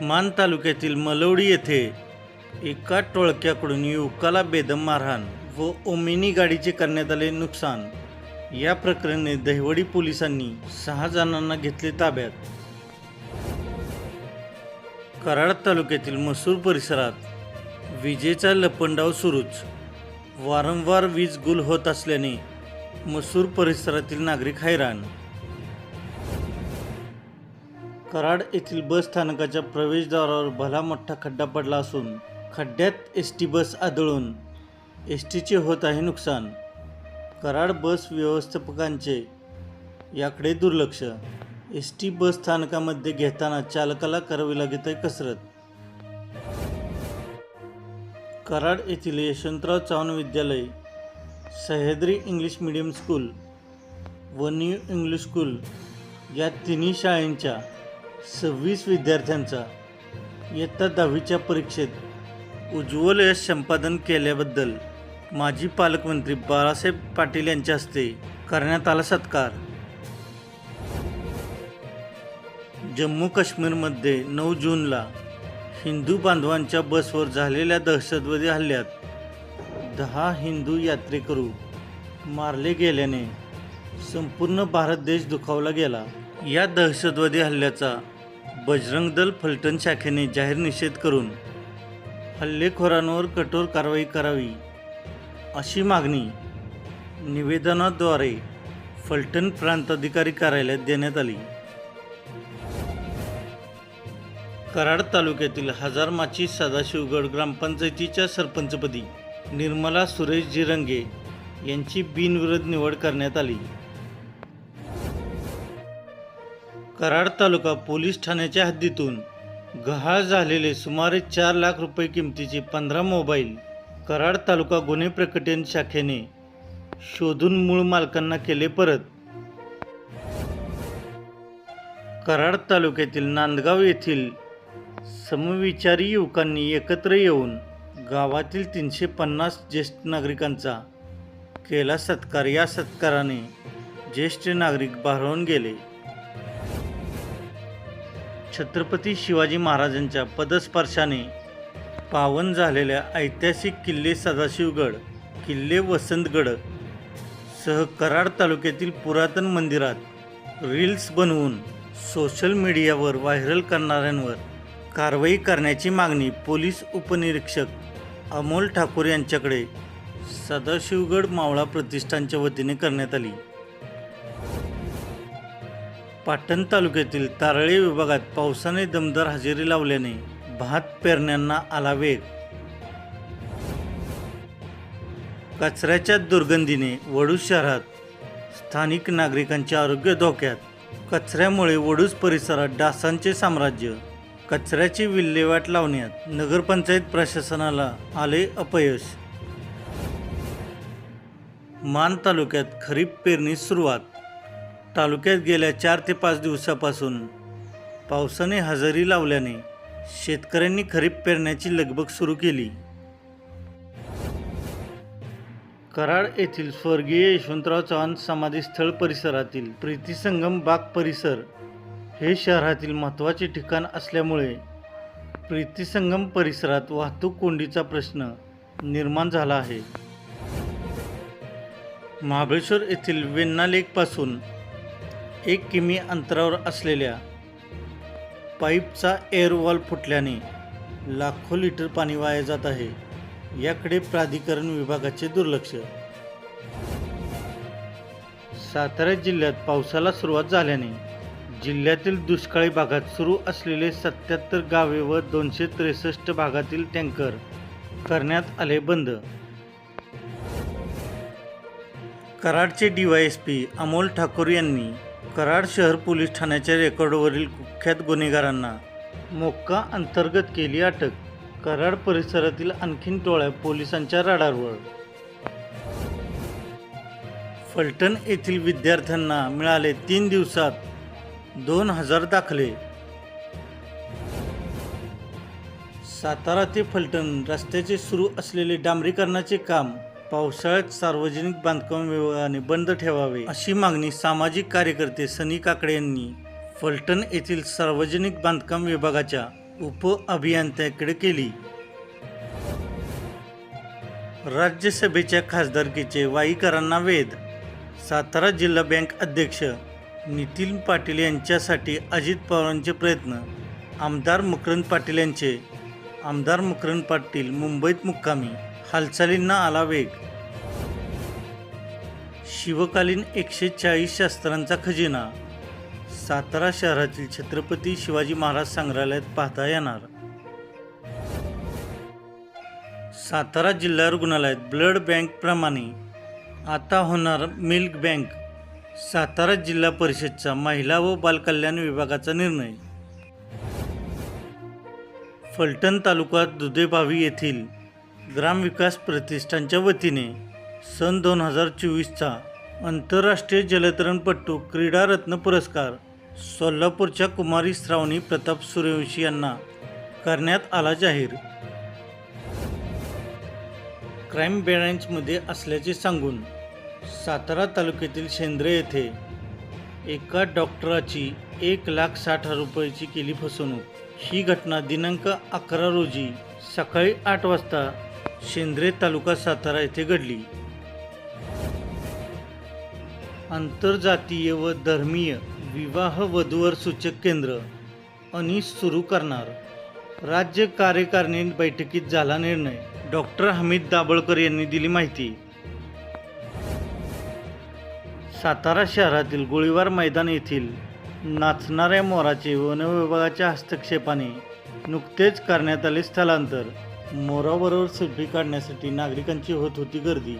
मान तालुक्यातील मलवडी येथे एका टोळक्याकडून युवकाला बेदम मारहाण व ओमिनी गाडीचे करण्यात आले नुकसान. या प्रकरणी दहिवडी पोलिसांनी सहा जणांना घेतले ताब्यात. कराड तालुक्यातील मसूर परिसरात विजेचा लपंडाव सुरूच. वारंवार वीज गुल होत असल्याने मसूर परिसरातील नागरिक हैराण. कराड येथील बस स्थानकाच्या प्रवेशद्वारावर भला मोठा खड्डा पडला असून खड्ड्यात एस टी बस आदळून एस टीचे होत आहे नुकसान. कराड बस व्यवस्थापकांचे याकडे दुर्लक्ष. एस टी बस स्थानकामध्ये घेताना चालकाला करावी लागत आहे कसरत. कराड येथील यशवंतराव चव्हाण विद्यालय सह्याद्री इंग्लिश मीडियम स्कूल व न्यू इंग्लिश स्कूल या तिन्ही शाळेंच्या सव्वीस विद्यार्थ्यांचा इयत्ता दहावीच्या परीक्षेत उज्ज्वल यश संपादन केल्याबद्दल माजी पालकमंत्री बाळासाहेब पाटील यांच्या हस्ते करण्यात आला सत्कार. जम्मू काश्मीरमध्ये नऊ जूनला हिंदू बांधवांच्या बसवर झालेल्या दहशतवादी हल्ल्यात दहा हिंदू यात्रेकरू मारले गेल्याने संपूर्ण भारत देश दुखावला गेला. या दहशतवादी हल्ल्याचा बजरंग दल फलटण शाखेने जाहीर निषेध करून हल्लेखोरांवर कठोर कारवाई करावी अशी मागणी निवेदनाद्वारे फलटण प्रांताधिकारी कार्यालयात देण्यात आली. कराड तालुक्यातील हजारमाची सदाशिवगड ग्रामपंचायतीच्या सरपंचपदी निर्मला सुरेश जिरंगे यांची बिनविरोध निवड करण्यात आली. कराड तालुका पोलीस ठाण्याच्या हद्दीतून गहाळ झालेले सुमारे चार लाख रुपये किमतीचे पंधरा मोबाईल कराड तालुका गुन्हे प्रकटन शाखेने शोधून मूळ मालकांना केले परत. कराड तालुक्यातील नांदगाव येथील समविचारी युवकांनी एकत्र येऊन गावातील तीनशे पन्नास ज्येष्ठ नागरिकांचा केला सत्कार. या सत्काराने ज्येष्ठ नागरिक भारावून गेले. छत्रपती शिवाजी महाराजांच्या पदस्पर्शाने पावन झालेल्या ऐतिहासिक किल्ले सदाशिवगड किल्ले वसंतगड सह कराड तालुक्यातील पुरातन मंदिरात रील्स बनवून सोशल मीडियावर व्हायरल करणाऱ्यांवर कारवाई करण्याची मागणी पोलीस उपनिरीक्षक अमोल ठाकूर यांच्याकडे सदाशिवगड मावळा प्रतिष्ठानच्या वतीने करण्यात आली. पाटण तालुक्यातील तारळे विभागात पावसाने दमदार हजेरी लावल्याने भात पेरण्यांना आला वेग. कचऱ्याच्या दुर्गंधीने वडूज शहरात स्थानिक नागरिकांचे आरोग्य धोक्यात. कचऱ्यामुळे वडूज परिसरात डासांचे साम्राज्य कचऱ्याची विल्हेवाट लावण्यात नगरपंचायत प्रशासनाला आले अपयश. मान तालुक्यात खरीप पेरणी सुरुवात तालुक्यात गेल्या चार ते पाच दिवसापासून पावसाने हजेरी लावल्याने शेतकऱ्यांनी खरीप पेरण्याची लगबग सुरू केली. कराड येथील स्वर्गीय यशवंतराव चव्हाण समाधीस्थळ परिसरातील प्रीतिसंगम बाग परिसर हे शहरातील महत्त्वाचे ठिकाण असल्यामुळे प्रीतिसंगम परिसरात वाहतूक कोंडीचा प्रश्न निर्माण झाला आहे. महाबळेश्वर येथील वेन्ना लेकपासून एक किमी अंतरावर असलेल्या पाईपचा एअरवॉल फुटल्याने लाखो लिटर पाणी वाया जात आहे. याकडे प्राधिकरण विभागाचे दुर्लक्ष. सातारा जिल्ह्यात पावसाला सुरुवात झाल्याने जिल्ह्यातील दुष्काळी भागात सुरू असलेले सत्याहत्तर गावे व दोनशे त्रेसष्ट भागातील टँकर करण्यात आले बंद. कराडचे डीवायएसपी अमोल ठाकूर यांनी कराड शहर पोलीस ठाण्याच्या रेकॉर्डवरील कुख्यात गुन्हेगारांना मोक्का अंतर्गत केली अटक. कराड परिसरातील आणखीन टोळ्या पोलिसांच्या राडारवर. फलटण येथील विद्यार्थ्यांना मिळाले तीन दिवसात दोन हजार दाखले. सातारा ते फलटण रस्त्याचे सुरू असलेले डांबरीकरणाचे काम पावसाळ्यात सार्वजनिक बांधकाम विभागाने बंद ठेवावे अशी मागणी सामाजिक कार्यकर्ते सनी काकडे यांनी फलटण येथील सार्वजनिक बांधकाम विभागाच्या उप अभियंत्याकडे केली. राज्यसभेच्या खासदारकीचे वाईकरांना वेध. सातारा जिल्हा बँक अध्यक्ष नितीन पाटील यांच्यासाठी अजित पवारांचे प्रयत्न. आमदार मकरंद पाटील यांचे. आमदार मकरंद पाटील मुंबईत मुक्कामी हालचालींना आला वेग. शिवकालीन एकशे चाळीस शास्त्रांचा खजिना. सातारा शहरातील छत्रपती शिवाजी महाराज संग्रहालयात पाहता येणार. सातारा जिल्हा रुग्णालयात ब्लड बँकप्रमाणे आता होणार मिल्क बँक. सातारा जिल्हा परिषदचा महिला व बालकल्याण विभागाचा निर्णय. फलटण तालुका दुधेभावी येथील ग्रामविकास प्रतिष्ठानच्या वतीने सन दोन हजार चोवीसचा आंतरराष्ट्रीय जलतरणपट्टू क्रीडारत्न पुरस्कार सोलापूरच्या कुमारी श्रावणी प्रताप सूर्यवंशी यांना करण्यात आला जाहीर. क्राईम ब्रँचमध्ये असल्याचे सांगून सातारा तालुक्यातील शेंद्रे येथे एका डॉक्टराची एक लाख साठ हजार रुपयाची केली फसवणूक. ही घटना दिनांक अकरा रोजी सकाळी आठ वाजता शेंद्रे तालुका सातारा येथे घडली. आंतरजातीय व धर्मीय विवाह वधूवर सूचक केंद्र. अनिश सुरू करणार. राज्य कार्यकारिणी बैठकीत झाला निर्णय. डॉक्टर हमीद दाभोळकर यांनी दिली माहिती. सातारा शहरातील गोळीबार मैदान येथील नाचणाऱ्या मोराचे वनविभागाच्या हस्तक्षेपाने नुकतेच करण्यात आले स्थलांतर. मोराबरोबर सेल्फी काढण्यासाठी नागरिकांची होत होती गर्दी.